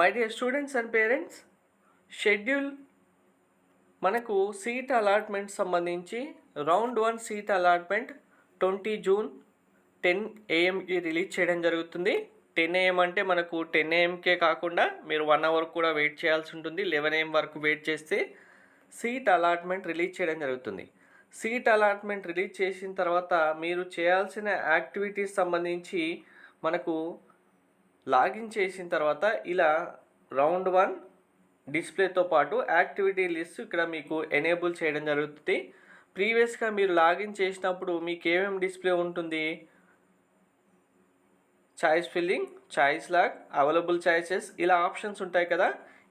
My dear students and parents schedule మనకు seat allotment సంబంధించి round one seat allotment twenty June ten ఏఎంకి release చేయడం జరుగుతుంది. Ten AM అంటే మనకు టెన్ ఏఎంకే కాకుండా మీరు వన్ అవర్ కూడా వెయిట్ చేయాల్సి ఉంటుంది. లెవెన్ ఏఎం వరకు వెయిట్ చేస్తే సీట్ అలాట్మెంట్ రిలీజ్ చేయడం జరుగుతుంది. సీట్ అలాట్మెంట్ రిలీజ్ చేసిన తర్వాత మీరు చేయాల్సిన యాక్టివిటీస్ సంబంధించి మనకు లాగిన్ చేసిన తర్వాత ఇలా రౌండ్ వన్ డిస్ప్లేతో పాటు యాక్టివిటీ లిస్ట్ ఇక్కడ మీకు ఎనేబుల్ చేయడం జరుగుతుంది. ప్రీవియస్గా మీరు లాగిన్ చేసినప్పుడు మీకు ఏమేమి డిస్ప్లే ఉంటుంది? Choice filling choice log available choices ఇలా ఆప్షన్స్ ఉంటాయి కదా.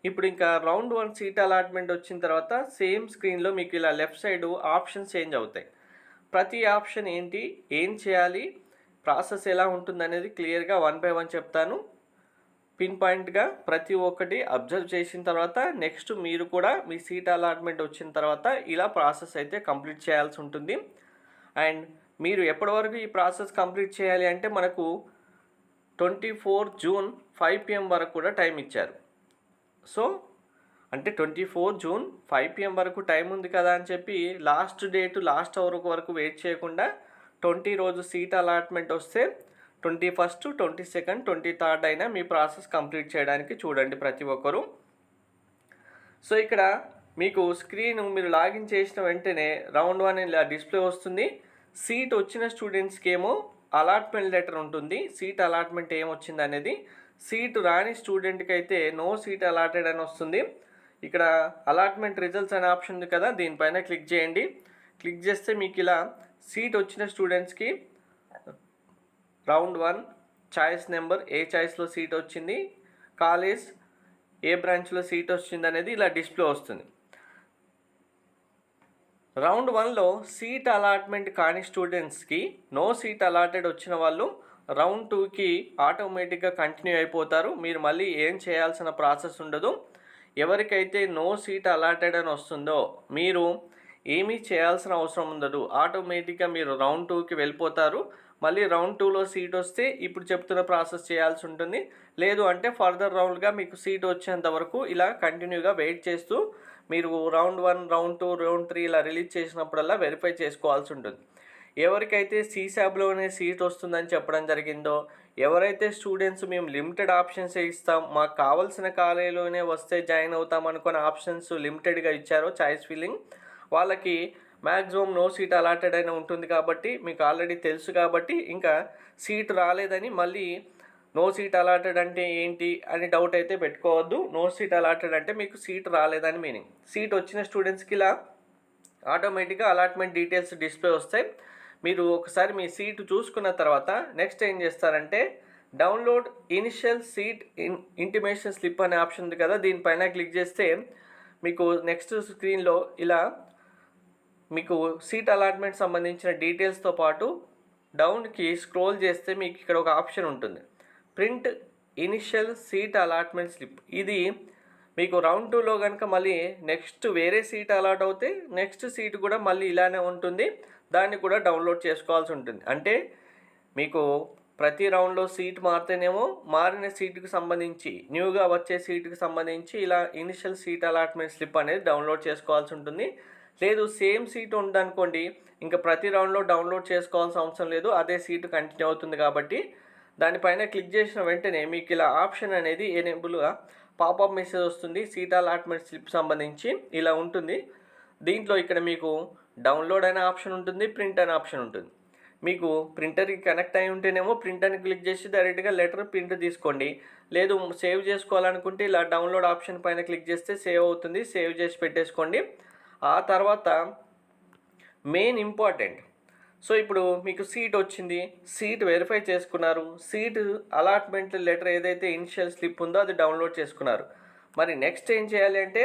ఇప్పుడు ఇంకా రౌండ్ వన్ సీట్ అలాట్మెంట్ వచ్చిన తర్వాత సేమ్ స్క్రీన్లో మీకు ఇలా లెఫ్ట్ సైడ్ ఆప్షన్స్ చేంజ్ అవుతాయి. ప్రతి ఆప్షన్ ఏంటి? ఏం చేయాలి? ప్రాసెస్ ఎలా ఉంటుంది అనేది క్లియర్గా వన్ బై వన్ చెప్తాను. పిన్ పాయింట్గా ప్రతి ఒక్కటి అబ్జర్వ్ చేసిన తర్వాత నెక్స్ట్ మీరు కూడా మీ సీట్ అలాట్మెంట్ వచ్చిన తర్వాత ఇలా ప్రాసెస్ అయితే కంప్లీట్ చేయాల్సి ఉంటుంది. అండ్ మీరు ఎప్పటి వరకు ఈ ప్రాసెస్ కంప్లీట్ చేయాలి అంటే మనకు twenty four June five PM వరకు కూడా టైం ఇచ్చారు. సో అంటే twenty four June five PM వరకు టైం ఉంది కదా అని చెప్పి లాస్ట్ డేట్ లాస్ట్ అవర్ వరకు వెయిట్ చేయకుండా ట్వంటీ రోజు సీట్ అలాట్మెంట్ వస్తే twenty first twenty second twenty third అయినా మీ ప్రాసెస్ కంప్లీట్ చేయడానికి చూడండి ప్రతి ఒక్కరూ. సో ఇక్కడ మీకు స్క్రీన్ మీరు లాగిన్ చేసిన వెంటనే రౌండ్ వన్ ఇలా డిస్ప్లే వస్తుంది. సీట్ వచ్చిన స్టూడెంట్స్కి ఏమో అలాట్మెంట్ లెటర్ ఉంటుంది. సీట్ అలాట్మెంట్ ఏమొచ్చింది అనేది సీట్ రాని స్టూడెంట్కి అయితే నో సీట్ అలాటెడ్ అని వస్తుంది. ఇక్కడ అలాట్మెంట్ రిజల్ట్స్ అనే ఆప్షన్ ఉంది కదా దీనిపైన క్లిక్ చేయండి. క్లిక్ చేస్తే మీకు ఇలా సీట్ వచ్చిన స్టూడెంట్స్కి రౌండ్ వన్ చాయిస్ నెంబర్ ఏ చాయిస్లో సీట్ వచ్చింది కాలేజ్ ఏ బ్రాంచ్లో సీట్ వచ్చింది అనేది ఇలా డిస్ప్లే వస్తుంది. రౌండ్ వన్లో సీట్ అలాట్మెంట్ కాని స్టూడెంట్స్కి నో సీట్ అలాటెడ్ వచ్చిన వాళ్ళు రౌండ్ టూకి ఆటోమేటిక్గా కంటిన్యూ అయిపోతారు. మీరు మళ్ళీ ఏం చేయాల్సిన ప్రాసెస్ ఉండదు. ఎవరికైతే నో సీట్ అలాటెడ్ అని వస్తుందో మీరు ఏమీ చేయాల్సిన అవసరం ఉండదు. ఆటోమేటిక్గా మీరు రౌండ్ టూకి వెళ్ళిపోతారు. మళ్ళీ రౌండ్ టూలో సీట్ వస్తే ఇప్పుడు చెప్తున్న ప్రాసెస్ చేయాల్సి ఉంటుంది. లేదు అంటే ఫర్దర్ రౌండ్గా మీకు సీట్ వచ్చేంత వరకు ఇలా కంటిన్యూగా వెయిట్ చేస్తూ మీరు round one round two round three ఇలా రిలీజ్ చేసినప్పుడల్లా వెరిఫై చేసుకోవాల్సి ఉంటుంది. ఎవరికైతే సీసాబ్లోనే సీట్ వస్తుందని చెప్పడం జరిగిందో ఎవరైతే స్టూడెంట్స్ మేము లిమిటెడ్ ఆప్షన్స్ ఇస్తాం మాకు కావాల్సిన కాలేజీలోనే వస్తే జాయిన్ అవుతాం అనుకున్న ఆప్షన్స్ లిమిటెడ్గా ఇచ్చారో చాయిస్ ఫిల్లింగ్ వాళ్ళకి మ్యాక్సిమం నో సీట్ అలాటెడ్ అయినా ఉంటుంది కాబట్టి మీకు ఆల్రెడీ తెలుసు కాబట్టి ఇంకా సీట్ రాలేదని మళ్ళీ నో సీట్ అలాటెడ్ అంటే ఏంటి అని డౌట్ అయితే పెట్టుకోవద్దు. నో సీట్ అలాటెడ్ అంటే మీకు సీట్ రాలేదని మీనింగ్. సీట్ వచ్చిన స్టూడెంట్స్కి ఇలా ఆటోమేటిక్గా అలాట్మెంట్ డీటెయిల్స్ డిస్ప్లే వస్తాయి. మీరు ఒకసారి మీ సీటు చూసుకున్న తర్వాత నెక్స్ట్ ఏం చేస్తారంటే download initial seat in intimation slip అనే ఆప్షన్ ఉంది కదా దీనిపైన క్లిక్ చేస్తే మీకు నెక్స్ట్ స్క్రీన్లో ఇలా మీకు సీట్ అలాట్మెంట్ సంబంధించిన డీటెయిల్స్తో పాటు డౌన్కి స్క్రోల్ చేస్తే మీకు ఇక్కడ ఒక ఆప్షన్ ఉంటుంది. Print initial seat allotment slip ఇది మీకు రౌండ్ టూలో కనుక మళ్ళీ నెక్స్ట్ వేరే సీట్ అలాట్ అవుతే నెక్స్ట్ సీట్ కూడా మళ్ళీ ఇలానే ఉంటుంది. దాన్ని కూడా డౌన్లోడ్ చేసుకోవాల్సి ఉంటుంది. అంటే మీకు ప్రతి రౌండ్లో సీట్ మారితేనేమో మారిన సీటుకు సంబంధించి న్యూగా వచ్చే సీటుకి సంబంధించి ఇలా ఇనిషియల్ సీట్ అలాట్మెంట్ స్లిప్ అనేది డౌన్లోడ్ చేసుకోవాల్సి ఉంటుంది. లేదు సేమ్ సీట్ ఉందనుకోండి ఇంకా ప్రతి రౌండ్లో డౌన్లోడ్ చేసుకోవాల్సిన అవసరం లేదు అదే సీటు కంటిన్యూ అవుతుంది కాబట్టి దానిపైన క్లిక్ చేసిన వెంటనే మీకు ఇలా ఆప్షన్ అనేది ఎనేబుల్గా పాపప్ మెసేజ్ వస్తుంది సీట్ అలాట్మెంట్ స్లిప్ సంబంధించి ఇలా ఉంటుంది. దీంట్లో ఇక్కడ మీకు డౌన్లోడ్ అనే ఆప్షన్ ఉంటుంది ప్రింట్ అనే ఆప్షన్ ఉంటుంది. మీకు ప్రింటర్కి కనెక్ట్ అయి ఉంటేనేమో ప్రింటర్ని క్లిక్ చేసి డైరెక్ట్గా లెటర్ ప్రింట్ తీసుకోండి. లేదు సేవ్ చేసుకోవాలనుకుంటే ఇలా డౌన్లోడ్ ఆప్షన్ పైన క్లిక్ చేస్తే సేవ్ అవుతుంది సేవ్ చేసి పెట్టేసుకోండి. ఆ తర్వాత మెయిన్ ఇంపార్టెంట్ సో ఇప్పుడు మీకు సీట్ వచ్చింది. సీట్ వెరిఫై చేసుకున్నారు. సీట్ అలాట్మెంట్ లెటర్ ఏదైతే ఇనిషియల్ స్లిప్ ఉందో అది డౌన్లోడ్ చేసుకున్నారు. మరి నెక్స్ట్ ఏం చేయాలి అంటే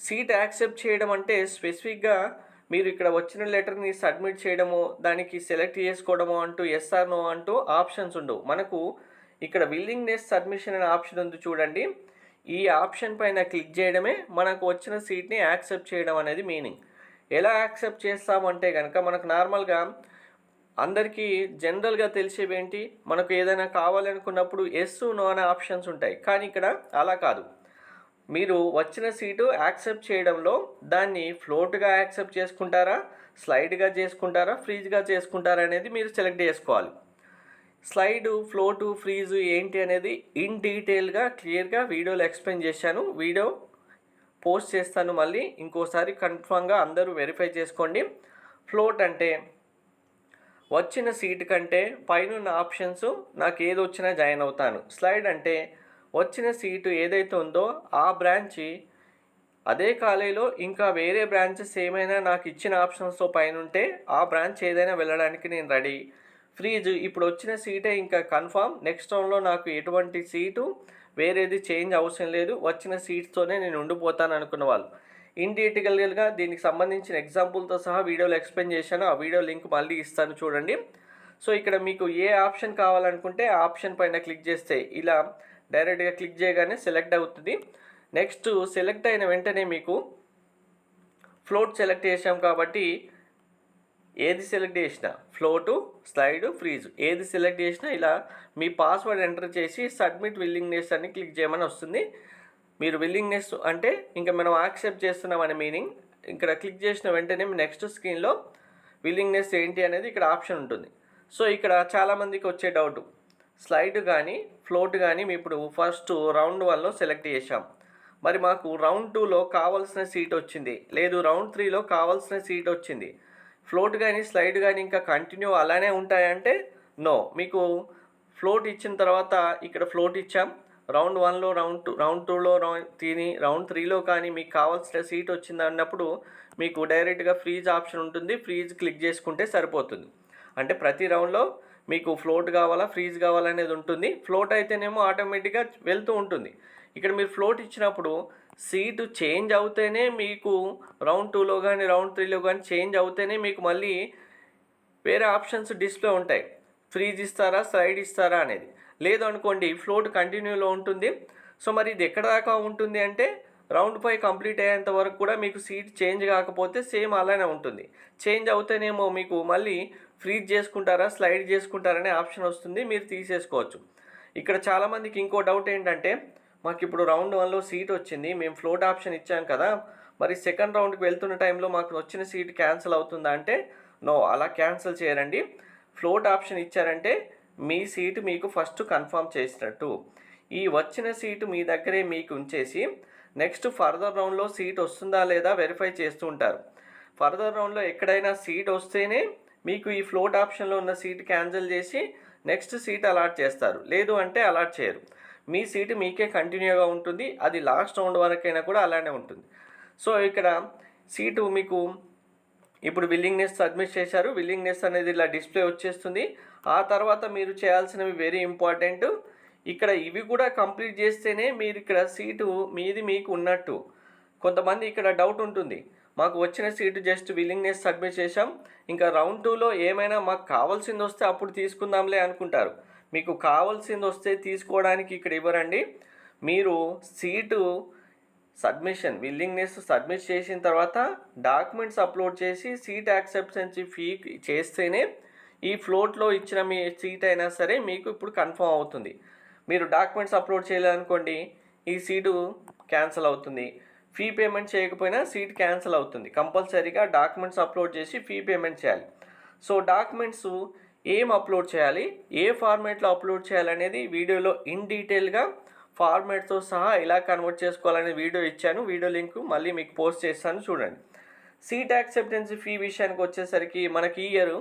సీట్ యాక్సెప్ట్ చేయడం అంటే స్పెసిఫిక్గా మీరు ఇక్కడ వచ్చిన లెటర్ని సబ్మిట్ చేయడము దానికి సెలెక్ట్ చేసుకోవడము అంటూ ఎస్ఆర్నో అంటూ ఆప్షన్స్ ఉండవు. మనకు ఇక్కడ విల్లింగ్నెస్ సబ్మిషన్ అనే ఆప్షన్ ఉంది చూడండి. ఈ ఆప్షన్ పైన క్లిక్ చేయడమే మనకు వచ్చిన సీట్ని యాక్సెప్ట్ చేయడం అనేది మీనింగ్. ఎలా యాక్సెప్ట్ చేస్తామంటే కనుక మనకు నార్మల్గా అందరికీ జనరల్గా తెలిసేవి ఏంటి మనకు ఏదైనా కావాలనుకున్నప్పుడు ఎస్ నో అనే ఆప్షన్స్ ఉంటాయి. కానీ ఇక్కడ అలా కాదు. మీరు వచ్చిన సీటు యాక్సెప్ట్ చేయడంలో దాన్ని ఫ్లోట్గా యాక్సెప్ట్ చేసుకుంటారా? స్లైడ్గా చేసుకుంటారా? ఫ్రీజ్గా చేసుకుంటారా అనేది మీరు సెలెక్ట్ చేసుకోవాలి. స్లైడ్ ఫ్లోటు ఫ్రీజు ఏంటి అనేది ఇన్ డీటెయిల్గా క్లియర్గా వీడియోలో ఎక్స్ప్లెయిన్ చేశాను. వీడియో పోస్ట్ చేస్తాను మళ్ళీ. ఇంకోసారి కన్ఫామ్గా అందరూ వెరిఫై చేసుకోండి. ఫ్లోట్ అంటే వచ్చిన సీట్ కంటే పైన ఆప్షన్స్ నాకు ఏది వచ్చినా జాయిన్ అవుతాను. స్లైడ్ అంటే వచ్చిన సీటు ఏదైతే ఉందో ఆ బ్రాంచ్ అదే కాలేజీలో ఇంకా వేరే బ్రాంచెస్ ఏమైనా నాకు ఇచ్చిన ఆప్షన్స్తో పైన ఉంటే ఆ బ్రాంచ్ ఏదైనా వెళ్ళడానికి నేను రెడీ. ఫ్రీజ్ ఇప్పుడు వచ్చిన సీటే ఇంకా కన్ఫామ్. నెక్స్ట్ రౌండ్లో నాకు ఎటువంటి సీటు వేరేది చేంజ్ అవసరం లేదు. వచ్చిన సీట్స్తోనే నేను ఉండిపోతాను అనుకున్న వాళ్ళు. ఇన్ డీటెయిల్గా దీనికి సంబంధించిన ఎగ్జాంపుల్తో సహా వీడియోలో ఎక్స్ప్లెయిన్ చేశాను. ఆ వీడియో లింక్ మళ్ళీ ఇస్తాను చూడండి. సో ఇక్కడ మీకు ఏ ఆప్షన్ కావాలనుకుంటే ఆ ఆప్షన్ పైన క్లిక్ చేస్తే ఇలా డైరెక్ట్గా క్లిక్ చేయగానే సెలెక్ట్ అవుతుంది. నెక్స్ట్ సెలెక్ట్ అయిన వెంటనే మీకు ఫ్లోట్ సెలెక్ట్ చేసాం కాబట్టి ఏది సెలెక్ట్ చేసినా ఫ్లోటు స్లైడ్ ఫ్రీజ్. ఏది సెలెక్ట్ చేసినా ఇలా మీ పాస్వర్డ్ ఎంటర్ చేసి సబ్మిట్ విల్లింగ్నెస్ అని క్లిక్ చేయమని వస్తుంది. మీరు విల్లింగ్నెస్ అంటే ఇంకా మనం యాక్సెప్ట్ చేస్తున్నామనే మీనింగ్. ఇక్కడ క్లిక్ చేసిన వెంటనే నెక్స్ట్ స్క్రీన్లో విల్లింగ్నెస్ ఏంటి అనేది ఇక్కడ ఆప్షన్ ఉంటుంది. సో ఇక్కడ చాలామందికి వచ్చే డౌట్. స్లైడ్ కానీ ఫ్లోట్ కానీ మేము ఇప్పుడు ఫస్ట్ రౌండ్ వన్లో సెలెక్ట్ చేసాం మరి మాకు రౌండ్ టూలో కావాల్సిన సీట్ వచ్చింది. లేదు రౌండ్ త్రీలో కావాల్సిన సీట్ వచ్చింది. ఫ్లోట్ కానీ స్లైడ్ కానీ ఇంకా కంటిన్యూ అలానే ఉంటాయంటే నో మీకు ఫ్లోట్ ఇచ్చిన తర్వాత ఇక్కడ ఫ్లోట్ ఇచ్చాం. రౌండ్ వన్లో రౌండ్ టూ రౌండ్ టూలో రౌండ్ త్రీని రౌండ్ త్రీలో కానీ మీకు కావాల్సిన సీట్ వచ్చింది అన్నప్పుడు మీకు డైరెక్ట్గా ఫ్రీజ్ ఆప్షన్ ఉంటుంది. ఫ్రీజ్ క్లిక్ చేసుకుంటే సరిపోతుంది. అంటే ప్రతి రౌండ్లో మీకు ఫ్లోట్ కావాలా ఫ్రీజ్ కావాలనేది ఉంటుంది. ఫ్లోట్ అయితేనేమో ఆటోమేటిక్గా వెళ్తూ ఉంటుంది. ఇక్కడ మీరు ఫ్లోట్ ఇచ్చినప్పుడు సీటు చేంజ్ అవుతేనే మీకు రౌండ్ టూలో కానీ రౌండ్ త్రీలో కానీ చేంజ్ అవుతేనే మీకు మళ్ళీ వేరే ఆప్షన్స్ డిస్ప్లే ఉంటాయి. ఫ్రీజ్ ఇస్తారా సైడ్ ఇస్తారా అనేది. లేదు అనుకోండి ఫ్లోట్ కంటిన్యూలో ఉంటుంది. సో మరి ఇది ఎక్కడ దాకా ఉంటుంది అంటే రౌండ్ ఫైవ్ కంప్లీట్ అయ్యేంత వరకు కూడా మీకు సీట్ చేంజ్ కాకపోతే సేమ్ అలానే ఉంటుంది. చేంజ్ అవుతేనేమో మీకు మళ్ళీ ఫ్రీజ్ చేసుకుంటారా స్లైడ్ చేసుకుంటారనే ఆప్షన్ వస్తుంది. మీరు తీసేసుకోవచ్చు. ఇక్కడ చాలామందికి ఇంకో డౌట్ ఏంటంటే మాకు ఇప్పుడు రౌండ్ వన్లో సీట్ వచ్చింది. మేము ఫ్లోట్ ఆప్షన్ ఇచ్చాం కదా. మరి సెకండ్ రౌండ్కి వెళ్తున్న టైంలో మాకు వచ్చిన సీట్ క్యాన్సిల్ అవుతుందా అంటే నో అలా క్యాన్సిల్ చేయరండి. ఫ్లోట్ ఆప్షన్ ఇచ్చారంటే మీ సీటు మీకు ఫస్ట్ కన్ఫర్మ్ చేసినట్టు. ఈ వచ్చిన సీటు మీ దగ్గరే మీకు ఉంచేసి నెక్స్ట్ ఫర్దర్ రౌండ్లో సీట్ వస్తుందా లేదా వెరిఫై చేస్తూ ఉంటారు. ఫర్దర్ రౌండ్లో ఎక్కడైనా సీట్ వస్తేనే మీకు ఈ ఫ్లోట్ ఆప్షన్లో ఉన్న సీట్ క్యాన్సిల్ చేసి నెక్స్ట్ సీట్ అలాట్ చేస్తారు. లేదు అంటే అలాట్ చేయరు. మీ సీటు మీకే కంటిన్యూగా ఉంటుంది అది లాస్ట్ రౌండ్ వరకైనా కూడా అలానే ఉంటుంది. సో ఇక్కడ సీటు మీకు ఇప్పుడు విల్లింగ్నెస్ సబ్మిట్ చేశారు. విల్లింగ్నెస్ అనేది ఇలా డిస్ప్లే వచ్చేస్తుంది. ఆ తర్వాత మీరు చేయాల్సినవి వెరీ ఇంపార్టెంట్ ఇక్కడ ఇవి కూడా కంప్లీట్ చేస్తేనే మీరు ఇక్కడ సీటు మీది మీకు ఉన్నట్టు. కొంతమంది ఇక్కడ డౌట్ ఉంటుంది. మాకు వచ్చిన సీటు జస్ట్ విల్లింగ్నెస్ సబ్మిట్ చేసాం ఇంకా రౌండ్ టూలో ఏమైనా మాకు కావాల్సింది వస్తే అప్పుడు తీసుకుందాంలే అనుకుంటారు. మీకు కావాల్సింది వస్తే తీసుకోవడానికి ఇక్కడ ఇవ్వరండి. మీరు సీటు సబ్మిషన్ విల్లింగ్నెస్ సబ్మిట్ చేసిన తర్వాత డాక్యుమెంట్స్ అప్లోడ్ చేసి సీట్ యాక్సెప్టెన్స్ ఫీ చేస్తేనే ఈ ఫ్లోట్లో ఇచ్చిన మీ సీట్ అయినా సరే మీకు ఇప్పుడు కన్ఫర్మ్ అవుతుంది. మీరు డాక్యుమెంట్స్ అప్లోడ్ చేయాలనుకోండి ఈ సీటు క్యాన్సిల్ అవుతుంది. ఫీ పేమెంట్ చేయకపోయినా సీట్ క్యాన్సిల్ అవుతుంది. కంపల్సరీగా డాక్యుమెంట్స్ అప్లోడ్ చేసి ఫీ పేమెంట్ చేయాలి. సో డాక్యుమెంట్స్ ఏం అప్లోడ్ చేయాలి ఏ ఫార్మేట్లో అప్లోడ్ చేయాలనేది వీడియోలో ఇన్ డీటెయిల్గా ఫార్మేట్తో సహా ఎలా కన్వర్ట్ చేసుకోవాలనే వీడియో ఇచ్చాను. వీడియో లింక్ మళ్ళీ మీకు పోస్ట్ చేస్తాను చూడండి. సీట్ యాక్సెప్టెన్సీ ఫీ విషయానికి వచ్చేసరికి మనకి ఇయర్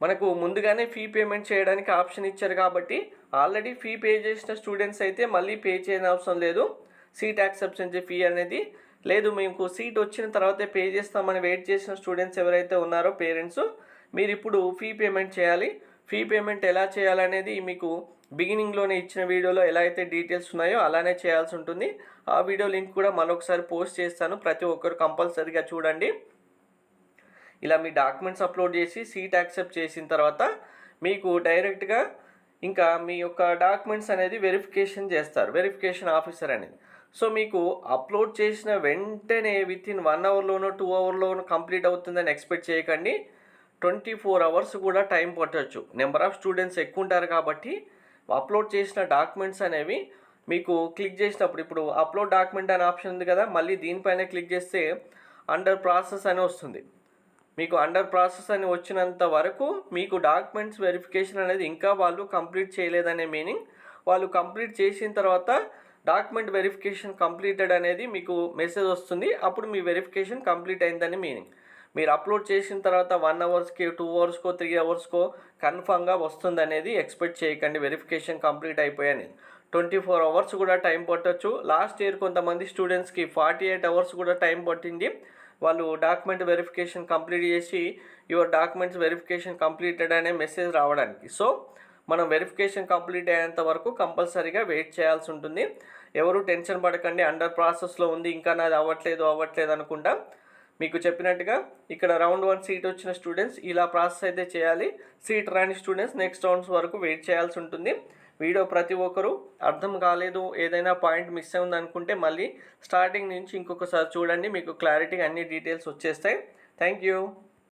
మనకు ముందుగానే ఫీ పేమెంట్ చేయడానికి ఆప్షన్ ఇచ్చారు కాబట్టి ఆల్రెడీ ఫీ పే చేసిన స్టూడెంట్స్ అయితే మళ్ళీ పే చేయని అవసరం లేదు. సీట్ యాక్సెప్టెన్సీ ఫీ అనేది లేదు. మేము సీట్ వచ్చిన తర్వాతే పే చేస్తామని వెయిట్ చేసిన స్టూడెంట్స్ ఎవరైతే ఉన్నారో పేరెంట్స్ మీరు ఇప్పుడు ఫీ పేమెంట్ చేయాలి. ఫీ పేమెంట్ ఎలా చేయాలనేది మీకు బిగినింగ్లోనే ఇచ్చిన వీడియోలో ఎలా అయితే డీటెయిల్స్ ఉన్నాయో అలానే చేయాల్సి ఉంటుంది. ఆ వీడియో లింక్ కూడా మరొకసారి పోస్ట్ చేస్తాను. ప్రతి ఒక్కరు కంపల్సరీగా చూడండి. ఇలా మీ డాక్యుమెంట్స్ అప్లోడ్ చేసి సీట్ యాక్సెప్ట్ చేసిన తర్వాత మీకు డైరెక్ట్గా ఇంకా మీ యొక్క డాక్యుమెంట్స్ అనేది వెరిఫికేషన్ చేస్తారు. వెరిఫికేషన్ ఆఫీసర్ అనేది. సో మీకు అప్లోడ్ చేసిన వెంటనే విత్ ఇన్ వన్ అవర్లోనో టూ అవర్లోనో కంప్లీట్ అవుతుందని ఎక్స్పెక్ట్ చేయకండి. ట్వంటీ ఫోర్ అవర్స్ కూడా టైం పట్టవచ్చు నెంబర్ ఆఫ్ స్టూడెంట్స్ ఎక్కువ ఉంటారు కాబట్టి అప్లోడ్ చేసిన డాక్యుమెంట్స్ అనేవి మీకు క్లిక్ చేసినప్పుడు ఇప్పుడు అప్లోడ్ డాక్యుమెంట్ అనే ఆప్షన్ ఉంది కదా మళ్ళీ దీనిపైన క్లిక్ చేస్తే అండర్ ప్రాసెస్ అని వస్తుంది. మీకు అండర్ ప్రాసెస్ అని వచ్చినంత వరకు మీకు డాక్యుమెంట్స్ వెరిఫికేషన్ అనేది ఇంకా వాళ్ళు కంప్లీట్ చేయలేదనే మీనింగ్ వాళ్ళు కంప్లీట్ చేసిన తర్వాత డాక్యుమెంట్ వెరిఫికేషన్ కంప్లీటెడ్ అనేది మీకు మెసేజ్ వస్తుంది. అప్పుడు మీ వెరిఫికేషన్ కంప్లీట్ అయిందని మీనింగ్ మీరు అప్లోడ్ చేసిన తర్వాత వన్ అవర్స్కి టూ అవర్స్కో త్రీ అవర్స్కో కన్ఫామ్గా వస్తుంది అనేది ఎక్స్పెక్ట్ చేయకండి. వెరిఫికేషన్ కంప్లీట్ అయిపోయాను. ట్వంటీ ఫోర్ అవర్స్ కూడా టైం పట్టొచ్చు. లాస్ట్ ఇయర్ కొంతమంది స్టూడెంట్స్కి ఫార్టీ ఎయిట్ అవర్స్ కూడా టైం పట్టింది. వాళ్ళు డాక్యుమెంట్ వెరిఫికేషన్ కంప్లీట్ చేసి యువర్ డాక్యుమెంట్స్ వెరిఫికేషన్ కంప్లీటెడ్ అనే మెసేజ్ రావడానికి. సో మనం వెరిఫికేషన్ కంప్లీట్ అయ్యేంత వరకు కంపల్సరీగా వెయిట్ చేయాల్సి ఉంటుంది. ఎవరు టెన్షన్ పడకండి. అండర్ ప్రాసెస్లో ఉంది. ఇంకా నాది అవ్వట్లేదు అవ్వట్లేదు అనుకుంటా. మీకు చెప్పినట్టుగా ఇక్కడ రౌండ్ వన్ సీట్ వచ్చిన స్టూడెంట్స్ ఇలా ప్రాసెస్ అయితే చేయాలి. సీట్ రాని స్టూడెంట్స్ నెక్స్ట్ రౌండ్స్ వరకు వెయిట్ చేయాల్సి ఉంటుంది. వీడియో ప్రతి ఒక్కరు అర్థం కాలేదు ఏదైనా పాయింట్ మిస్ అయింది అనుకుంటే మళ్ళీ స్టార్టింగ్ నుంచి ఇంకొకసారి చూడండి మీకు క్లారిటీగా అన్ని డీటెయిల్స్ వచ్చేస్తాయి. Thank you.